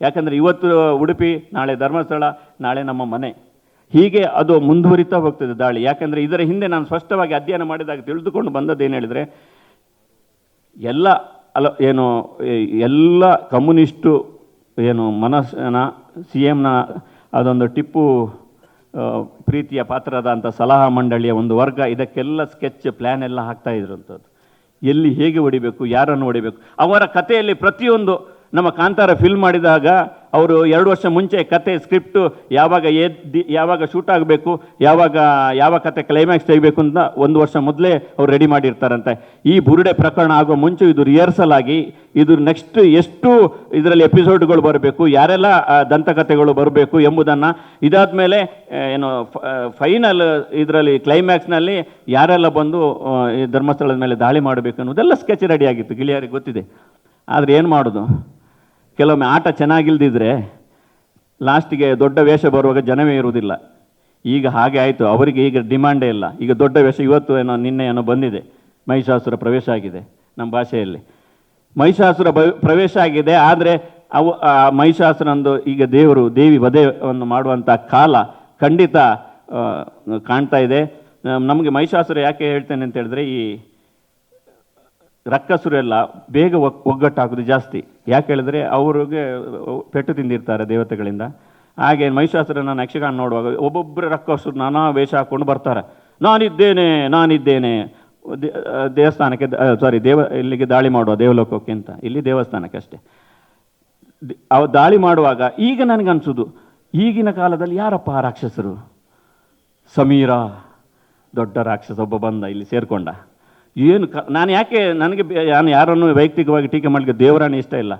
ಯಾಕಂದರೆ ಇವತ್ತು ಉಡುಪಿ, ನಾಳೆ ಧರ್ಮಸ್ಥಳ, ನಾಳೆ ನಮ್ಮ ಮನೆ. ಹೀಗೆ ಅದು ಮುಂದುವರಿತಾ ಹೋಗ್ತದೆ ದಾಳಿ. ಯಾಕಂದರೆ ಇದರ ಹಿಂದೆ ನಾನು ಸ್ಪಷ್ಟವಾಗಿ ಅಧ್ಯಯನ ಮಾಡಿದಾಗ ತಿಳಿದುಕೊಂಡು ಬಂದದ್ದು ಏನು ಹೇಳಿದರೆ, ಎಲ್ಲ ಅಲ, ಏನು ಎಲ್ಲ ಕಮ್ಯುನಿಸ್ಟು, ಏನು, ಮನಸ್ಸನ ಸಿ ಎಮ್ನ ಅದೊಂದು ಟಿಪ್ಪು ಪ್ರೀತಿಯ ಪಾತ್ರದ ಅಂತ ಸಲಹಾ ಮಂಡಳಿಯ ಒಂದು ವರ್ಗ, ಇದಕ್ಕೆಲ್ಲ ಸ್ಕೆಚ್ ಪ್ಲ್ಯಾನ್ ಎಲ್ಲ ಹಾಕ್ತಾ ಇದ್ರಂಥದ್ದು ಎಲ್ಲಿ ಹೇಗೆ ಹೊಡಿಬೇಕು, ಯಾರನ್ನು ಹೊಡಿಬೇಕು? ಅವರ ಕಥೆಯಲ್ಲಿ ಪ್ರತಿಯೊಂದು ನಮ್ಮ ಕಾಂತಾರ ಫಿಲ್ಮ್ ಮಾಡಿದಾಗ ಅವರು ಎರಡು ವರ್ಷ ಮುಂಚೆ ಕತೆ ಸ್ಕ್ರಿಪ್ಟು ಯಾವಾಗ ಎದ್ದು, ಯಾವಾಗ ಶೂಟ್ ಆಗಬೇಕು, ಯಾವಾಗ, ಯಾವ ಕತೆ ಕ್ಲೈಮ್ಯಾಕ್ಸ್ ತೆಗಿಬೇಕು ಅಂತ ಒಂದು ವರ್ಷ ಮೊದಲೇ ಅವ್ರು ರೆಡಿ ಮಾಡಿರ್ತಾರಂತೆ. ಈ ಬುರುಡೆ ಪ್ರಕರಣ ಆಗೋ ಮುಂಚೆ ಇದು ರಿಹರ್ಸಲ್ ಆಗಿ, ಇದು ನೆಕ್ಸ್ಟ್ ಎಷ್ಟು ಇದರಲ್ಲಿ ಎಪಿಸೋಡ್ಗಳು ಬರಬೇಕು, ಯಾರೆಲ್ಲ ದಂತಕಥೆಗಳು ಬರಬೇಕು ಎಂಬುದನ್ನು ಇದಾದ ಮೇಲೆ ಏನು ಫೈನಲ್ ಇದರಲ್ಲಿ ಕ್ಲೈಮ್ಯಾಕ್ಸ್ನಲ್ಲಿ ಯಾರೆಲ್ಲ ಬಂದು ಈ ಧರ್ಮಸ್ಥಳದ ಮೇಲೆ ದಾಳಿ ಮಾಡಬೇಕು ಅನ್ನೋದೆಲ್ಲ ಸ್ಕೆಚ್ ರೆಡಿ ಆಗಿತ್ತು, ಗಿಳಿಯಾರಿಗೆ ಗೊತ್ತಿದೆ. ಆದರೆ ಏನು ಮಾಡೋದು? ಕೆಲವೊಮ್ಮೆ ಆಟ ಚೆನ್ನಾಗಿಲ್ದಿದ್ರೆ ಲಾಸ್ಟಿಗೆ ದೊಡ್ಡ ವೇಷ ಬರುವಾಗ ಜನವೇ ಇರುವುದಿಲ್ಲ. ಈಗ ಹಾಗೆ ಆಯಿತು. ಅವರಿಗೆ ಈಗ ಡಿಮ್ಯಾಂಡೇ ಇಲ್ಲ. ಈಗ ದೊಡ್ಡ ವೇಷ ಇವತ್ತು ಏನೋ, ನಿನ್ನೆ ಏನೋ ಬಂದಿದೆ. ಮಹಿಷಾಸುರ ಪ್ರವೇಶ ಆಗಿದೆ ನಮ್ಮ ಭಾಷೆಯಲ್ಲಿ. ಮಹಿಷಾಸುರ ಪ್ರವೇಶ ಆಗಿದೆ. ಆದರೆ ಅವು ಮಹಿಷಾಸುರಂದು ಈಗ ದೇವರು, ದೇವಿ ವಧೆಯನ್ನು ಮಾಡುವಂಥ ಕಾಲ ಖಂಡಿತ ಕಾಣ್ತಾ ಇದೆ. ನಮಗೆ ಮಹಿಷಾಸುರ ಯಾಕೆ ಹೇಳ್ತೇನೆ ಅಂತ ಹೇಳಿದ್ರೆ ಈ ರಕ್ಕಸರೆಲ್ಲ ಬೇಗ ಒಗ್ ಒಗ್ಗಟ್ಟಾಗೋದು ಜಾಸ್ತಿ. ಯಾಕೆ ಹೇಳಿದ್ರೆ ಅವ್ರಿಗೆ ಪೆಟ್ಟು ತಿಂದಿರ್ತಾರೆ ದೇವತೆಗಳಿಂದ. ಹಾಗೆ ಮಹಿಷಾಸುರ ನಾನು ಯಕ್ಷಗಾನ ನೋಡುವಾಗ ಒಬ್ಬೊಬ್ಬರು ರಕ್ಕಸರು ನಾನಾ ವೇಷ ಹಾಕ್ಕೊಂಡು ಬರ್ತಾರೆ. ನಾನಿದ್ದೇನೆ ನಾನಿದ್ದೇನೆ. ದೇವಸ್ಥಾನಕ್ಕೆ ಸಾರಿ ದೇವ, ಇಲ್ಲಿಗೆ ದಾಳಿ ಮಾಡುವ ದೇವಲೋಕಕ್ಕೆ ಅಂತ. ಇಲ್ಲಿ ದೇವಸ್ಥಾನಕ್ಕೆ ಅಷ್ಟೇ. ಅವ ದಾಳಿ ಮಾಡುವಾಗ ಈಗ ನನಗನ್ಸೋದು, ಈಗಿನ ಕಾಲದಲ್ಲಿ ಯಾರಪ್ಪ ರಾಕ್ಷಸರು? ಸಮೀರ, ದೊಡ್ಡ ರಾಕ್ಷಸ ಒಬ್ಬ ಬಂದ, ಇಲ್ಲಿ ಸೇರ್ಕೊಂಡ. ಏನು ಕ ನಾನು ಯಾಕೆ ನನಗೆ ನಾನು ಯಾರನ್ನು ವೈಯಕ್ತಿಕವಾಗಿ ಟೀಕೆ ಮಾಡಲಿಕ್ಕೆ ದೇವರಾಣಿ ಇಷ್ಟ ಇಲ್ಲ.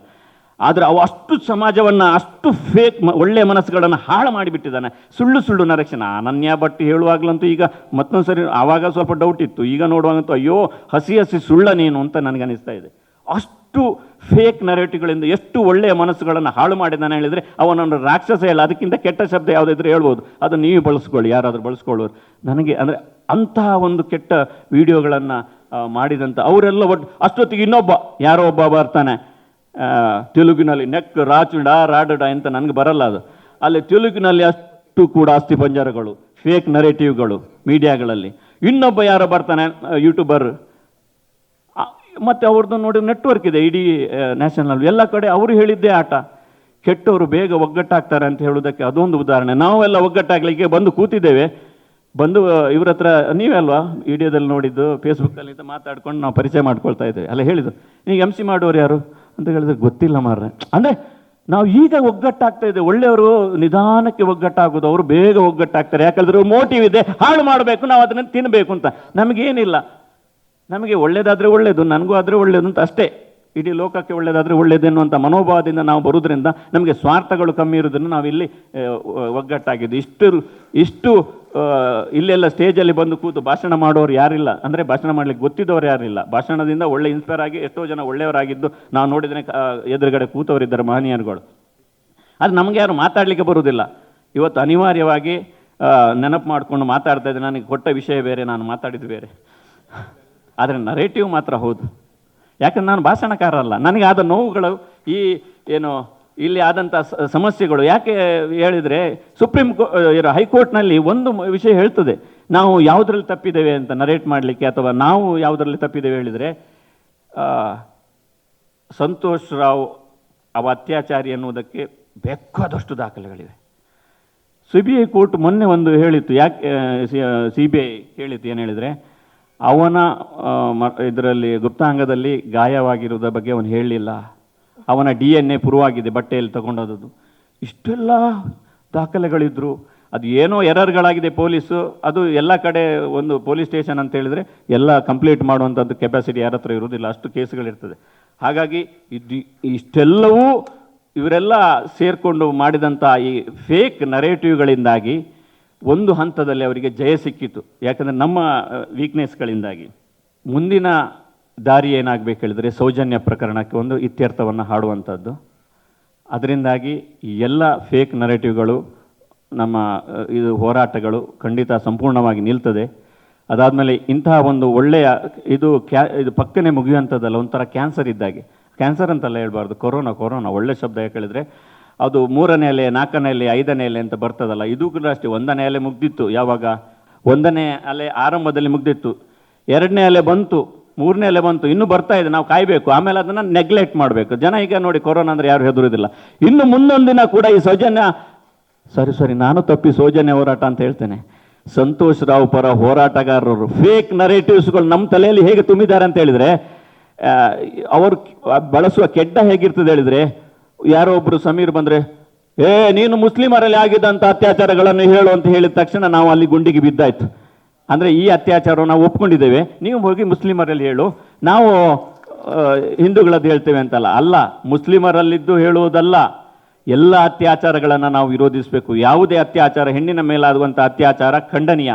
ಆದರೆ ಅವು ಅಷ್ಟು ಸಮಾಜವನ್ನು ಅಷ್ಟು ಫೇಕ್ ಮ ಒಳ್ಳೆಯ ಮನಸ್ಸುಗಳನ್ನು ಹಾಳು ಮಾಡಿಬಿಟ್ಟಿದ್ದಾನೆ. ಸುಳ್ಳು ಸುಳ್ಳು ನರಕ್ಷಣ. ಅನನ್ಯ ಭಟ್ ಹೇಳುವಾಗಲಂತೂ ಈಗ ಮತ್ತೊಂದು ಸರಿ ಆವಾಗ ಸ್ವಲ್ಪ ಡೌಟ್ ಇತ್ತು. ಈಗ ನೋಡುವಾಗಂತೂ ಅಯ್ಯೋ, ಹಸಿ ಹಸಿ ಸುಳ್ಳ ನೀನು ಅಂತ ನನಗನ್ನಿಸ್ತಾ ಇದೆ. ಅಷ್ಟು ಫೇಕ್ ನರೇಟಿಗಳಿಂದ ಎಷ್ಟು ಒಳ್ಳೆಯ ಮನಸ್ಸುಗಳನ್ನು ಹಾಳು ಮಾಡಿದ್ದಾನೆ ಹೇಳಿದರೆ ಅವನನ್ನು ರಾಕ್ಷಸ ಇಲ್ಲ. ಅದಕ್ಕಿಂತ ಕೆಟ್ಟ ಶಬ್ದ ಯಾವುದಿದ್ರೆ ಹೇಳ್ಬೋದು. ಅದನ್ನು ನೀವು ಬಳಸ್ಕೊಳ್ಳಿ. ಯಾರಾದರೂ ಬಳಸ್ಕೊಳ್ಳೋರು. ನನಗೆ ಅಂದರೆ ಅಂತಹ ಒಂದು ಕೆಟ್ಟ ವಿಡಿಯೋಗಳನ್ನು ಮಾಡಿದಂಥ ಅವರೆಲ್ಲ ಒಟ್ಟು ಅಷ್ಟೊತ್ತಿಗೆ ಇನ್ನೊಬ್ಬ, ಯಾರೋ ಒಬ್ಬ ಬರ್ತಾನೆ. ತೆಲುಗಿನಲ್ಲಿ ನೆಕ್ ರಾಚುಡ ರಾಡಡ ಅಂತ ನನಗೆ ಬರಲ್ಲ ಅದು. ಅಲ್ಲಿ ತೆಲುಗಿನಲ್ಲಿ ಅಷ್ಟು ಕೂಡ ಅಸ್ಥಿ ಪಂಜರಗಳು ಫೇಕ್ ನರೇಟಿವ್ಗಳು ಮೀಡಿಯಾಗಳಲ್ಲಿ. ಇನ್ನೊಬ್ಬ ಯಾರೋ ಬರ್ತಾನೆ ಯೂಟ್ಯೂಬರ್ ಮತ್ತೆ ಅವ್ರದ್ದು ನೋಡಿ ನೆಟ್ವರ್ಕ್ ಇದೆ, ಇಡೀ ನ್ಯಾಷನಲ್ ಎಲ್ಲ ಕಡೆ ಅವರು ಹೇಳಿದ್ದೇ ಆಟ. ಕೆಟ್ಟವರು ಬೇಗ ಒಗ್ಗಟ್ಟಾಗ್ತಾರೆ ಅಂತ ಹೇಳೋದಕ್ಕೆ ಅದೊಂದು ಉದಾಹರಣೆ. ನಾವೆಲ್ಲ ಒಗ್ಗಟ್ಟಾಗಲಿಕ್ಕೆ ಬಂದು ಕೂತಿದ್ದೇವೆ. ಬಂದು ಇವ್ರ ಹತ್ರ ನೀವೇ ಅಲ್ವಾ ವಿಡಿಯೋದಲ್ಲಿ ನೋಡಿದ್ದು ಫೇಸ್ಬುಕ್ಕಲ್ಲಿ ಮಾತಾಡ್ಕೊಂಡು ನಾವು ಪರಿಚಯ ಮಾಡ್ಕೊಳ್ತಾ ಇದ್ದೇವೆ. ಅಲ್ಲ, ಹೇಳಿದ್ದು ಈಗ ಎಂ ಸಿ ಮಾಡೋರು ಯಾರು? ಅಂತ ಹೇಳಿದ್ರೆ, ಗೊತ್ತಿಲ್ಲ ಮಾರ್ರೆ. ಅಂದರೆ, ನಾವು ಈಗ ಒಗ್ಗಟ್ಟಾಗ್ತಾ ಇದೆ ಒಳ್ಳೆಯವರು ನಿಧಾನಕ್ಕೆ ಒಗ್ಗಟ್ಟಾಗೋದು, ಅವರು ಬೇಗ ಒಗ್ಗಟ್ಟಾಗ್ತಾರೆ. ಯಾಕಂದ್ರೆ ಮೋಟಿವ್ ಇದೆ, ಹಾಳು ಮಾಡಬೇಕು, ನಾವು ಅದನ್ನು ತಿನ್ನಬೇಕು ಅಂತ. ನಮಗೇನಿಲ್ಲ. ನಮಗೆ ಒಳ್ಳೇದಾದರೆ ಒಳ್ಳೆಯದು ನನಗೂ ಆದರೆ ಒಳ್ಳೆಯದು ಅಂತ ಅಷ್ಟೇ. ಇಡೀ ಲೋಕಕ್ಕೆ ಒಳ್ಳೆಯದಾದರೆ ಒಳ್ಳೆಯದು ಎನ್ನುವಂಥ ಮನೋಭಾವದಿಂದ ನಾವು ಬರುವುದರಿಂದ ನಮಗೆ ಸ್ವಾರ್ಥಗಳು ಕಮ್ಮಿ ಇರೋದನ್ನು ನಾವು ಇಲ್ಲಿ ಆ, ಒಗ್ಗಟ್ಟಾಗಿದ್ದು. ಇಷ್ಟು ಇಷ್ಟು ಇಲ್ಲೆಲ್ಲ ಸ್ಟೇಜಲ್ಲಿ ಬಂದು ಕೂತು ಭಾಷಣ ಮಾಡೋರು ಯಾರಿಲ್ಲ. ಅಂದರೆ ಭಾಷಣ ಮಾಡಲಿಕ್ಕೆ ಗೊತ್ತಿದ್ದವರು ಯಾರಿಲ್ಲ. ಭಾಷಣದಿಂದ ಒಳ್ಳೆ ಇನ್ಸ್ಪೈರ್ ಆಗಿ ಎಷ್ಟೋ ಜನ ಒಳ್ಳೆಯವರಾಗಿದ್ದು ನಾವು ನೋಡಿದರೆ ಎದುರುಗಡೆ ಕೂತವರಿದ್ದಾರೆ ಮಹನೀಯರುಗಳು. ಆದರೆ ನಮಗೆ ಯಾರು ಮಾತಾಡಲಿಕ್ಕೆ ಬರುವುದಿಲ್ಲ. ಇವತ್ತು ಅನಿವಾರ್ಯವಾಗಿ ನೆನಪು ಮಾಡಿಕೊಂಡು ಮಾತಾಡ್ತಾ ಇದ್ದೆ ನನಗೆ ಕೊಟ್ಟ ವಿಷಯ ಬೇರೆ ನಾನು ಮಾತಾಡಿದ್ದು ಬೇರೆ. ಆದರೆ ನರೇಟಿವ್ ಮಾತ್ರ ಹೌದು. ಯಾಕಂದ್ರೆ ನಾನು ಭಾಷಣಕಾರ ಅಲ್ಲ ನನಗೆ ಆದ ನೋವುಗಳು, ಈ ಏನು, ಇಲ್ಲಿ ಆದಂಥ ಸಮಸ್ಯೆಗಳು, ಯಾಕೆ ಹೇಳಿದರೆ, ಸುಪ್ರೀಂ ಕೋ ಇರೋ ಹೈಕೋರ್ಟ್ನಲ್ಲಿ ಒಂದು ವಿಷಯ ಹೇಳ್ತದೆ. ನಾವು ಯಾವುದರಲ್ಲಿ ತಪ್ಪಿದ್ದೇವೆ ಅಂತ ನರೇಟ್ ಮಾಡಲಿಕ್ಕೆ ಅಥವಾ ನಾವು ಯಾವುದರಲ್ಲಿ ತಪ್ಪಿದ್ದೇವೆ ಹೇಳಿದರೆ ಸಂತೋಷ್ ರಾವ್ ಅವ ಅತ್ಯಾಚಾರಿ ಎನ್ನುವುದಕ್ಕೆ ಬೇಕಾದಷ್ಟು ದಾಖಲೆಗಳಿವೆ. ಸಿ ಬಿ ಐ ಕೋರ್ಟ್ ಮೊನ್ನೆ ಒಂದು ಹೇಳಿತ್ತು, ಯಾಕೆ ಸಿ ಬಿ ಐ ಹೇಳಿತ್ತು ಏನು ಹೇಳಿದರೆ ಅವನ ಇದರಲ್ಲಿ, ಗುಪ್ತಾಂಗದಲ್ಲಿ ಗಾಯವಾಗಿರುವುದರ ಬಗ್ಗೆ ಅವನು ಹೇಳಲಿಲ್ಲ. ಅವನ ಡಿ ಎನ್ ಎ ಪುರುವಾಗಿದೆ, ಬಟ್ಟೆಯಲ್ಲಿ ತಗೊಂಡೋದದ್ದು ಇಷ್ಟೆಲ್ಲ ದಾಖಲೆಗಳಿದ್ದರು ಅದು ಏನೋ ಎರರ್ಗಳಾಗಿದೆ ಪೊಲೀಸು. ಅದು ಎಲ್ಲ ಕಡೆ ಒಂದು ಪೊಲೀಸ್ ಸ್ಟೇಷನ್ ಅಂತ ಹೇಳಿದರೆ ಎಲ್ಲ ಕಂಪ್ಲೀಟ್ ಮಾಡುವಂಥದ್ದು ಕೆಪಾಸಿಟಿ ಯಾರ ಹತ್ರ ಇರುವುದಿಲ್ಲ. ಅಷ್ಟು ಕೇಸ್ಗಳಿರ್ತದೆ. ಹಾಗಾಗಿ ಇದು, ಇಷ್ಟೆಲ್ಲವೂ ಇವರೆಲ್ಲ ಸೇರಿಕೊಂಡು ಮಾಡಿದಂಥ ಈ ಫೇಕ್ ನರೇಟಿವ್ಗಳಿಂದಾಗಿ ಒಂದು ಹಂತದಲ್ಲಿ ಅವರಿಗೆ ಜಯ ಸಿಕ್ಕಿತು. ಯಾಕಂದರೆ ನಮ್ಮ ವೀಕ್ನೆಸ್ಗಳಿಂದಾಗಿ ಮುಂದಿನ ದಾರಿ ಏನಾಗಬೇಕು ಹೇಳಿದರೆ ಸೌಜನ್ಯ ಪ್ರಕರಣಕ್ಕೆ ಒಂದು ಇತ್ಯರ್ಥವನ್ನು ಹಾಡುವಂಥದ್ದು ಅದರಿಂದಾಗಿ ಎಲ್ಲ ಫೇಕ್ ನರೇಟಿವ್ಗಳು ನಮ್ಮ ಇದು ಹೋರಾಟಗಳು ಖಂಡಿತ ಸಂಪೂರ್ಣವಾಗಿ ನಿಲ್ತದೆ. ಅದಾದಮೇಲೆ ಇಂತಹ ಒಂದು ಒಳ್ಳೆಯ, ಇದು ಕ್ಯಾ, ಇದು ಪಕ್ಕನೆ ಮುಗಿಯುವಂಥದ್ದಲ್ಲ ಒಂಥರ ಕ್ಯಾನ್ಸರ್ ಇದ್ದಾಗೆ. ಕ್ಯಾನ್ಸರ್ ಅಂತೆಲ್ಲ ಹೇಳ್ಬಾರ್ದು, ಕೊರೋನಾ ಕೊರೋನಾ, ಒಳ್ಳೆ ಶಬ್ದ ಯಾಕೆ ಹೇಳಿದರೆ ಅದು ಮೂರನೇ ಅಲೆ, ನಾಲ್ಕನೇ ಅಲೆ, ಐದನೇ ಅಲೆ ಅಂತ ಬರ್ತದಲ್ಲ, ಇದು ಕೂಡ ಅಷ್ಟೇ. ಒಂದನೇ ಅಲೆ ಮುಗ್ದಿತ್ತು ಯಾವಾಗ? ಒಂದನೇ ಅಲೆ ಆರಂಭದಲ್ಲಿ ಮುಗ್ದಿತ್ತು. ಎರಡನೇ ಅಲೆ ಬಂತು, ಮೂರನೇ ಅಲೆ ಬಂತು, ಇನ್ನೂ ಬರ್ತಾ ಇದೆ, ನಾವು ಕಾಯಬೇಕು. ಆಮೇಲೆ ಅದನ್ನು ನೆಗ್ಲೆಕ್ಟ್ ಮಾಡಬೇಕು. ಜನ ಈಗ ನೋಡಿ, ಕೊರೋನಾ ಅಂದರೆ ಯಾರು ಹೆದರುವುದಿಲ್ಲ. ಇನ್ನು ಮುಂದೊಂದು ದಿನ ಕೂಡ ಈ ಸೌಜನ್ಯ, ಸರಿ ಸರಿ, ನಾನು ತಪ್ಪಿ ಸೌಜನ್ಯ ಹೋರಾಟ ಅಂತ ಹೇಳ್ತೇನೆ. ಸಂತೋಷ್ ರಾವ್ ಪರ ಹೋರಾಟಗಾರರು ಫೇಕ್ ನರೇಟಿವ್ಸ್ಗಳು ನಮ್ಮ ತಲೆಯಲ್ಲಿ ಹೇಗೆ ತುಂಬಿದ್ದಾರೆ ಅಂತ ಹೇಳಿದರೆ ಅವರು ಬಳಸುವ ಕೆಡ್ಡ ಹೇಗಿರ್ತದೆ ಹೇಳಿದ್ರೆ ಯಾರೋ ಒಬ್ರು ಸಮೀರ್ ಬಂದ್ರೆ, ಏ, ನೀನು ಮುಸ್ಲಿಮರಲ್ಲಿ ಆಗಿದ್ದಂಥ ಅತ್ಯಾಚಾರಗಳನ್ನು ಹೇಳು ಅಂತ ಹೇಳಿದ ತಕ್ಷಣ ನಾವು ಅಲ್ಲಿ ಗುಂಡಿಗೆ ಬಿದ್ದಾಯ್ತು. ಅಂದ್ರೆ ಈ ಅತ್ಯಾಚಾರ ನಾವು ಒಪ್ಕೊಂಡಿದ್ದೇವೆ. ನೀವು ಹೋಗಿ ಮುಸ್ಲಿಮರಲ್ಲಿ ಹೇಳು. ನಾವು ಹಿಂದೂಗಳದ್ದು ಹೇಳ್ತೇವೆ ಅಂತಲ್ಲ. ಅಲ್ಲ, ಮುಸ್ಲಿಮರಲ್ಲಿದ್ದು ಹೇಳುವುದಲ್ಲ. ಎಲ್ಲ ಅತ್ಯಾಚಾರಗಳನ್ನು ನಾವು ವಿರೋಧಿಸಬೇಕು. ಯಾವುದೇ ಅತ್ಯಾಚಾರ, ಹೆಣ್ಣಿನ ಮೇಲಾಗುವಂಥ ಅತ್ಯಾಚಾರ ಖಂಡನೀಯ.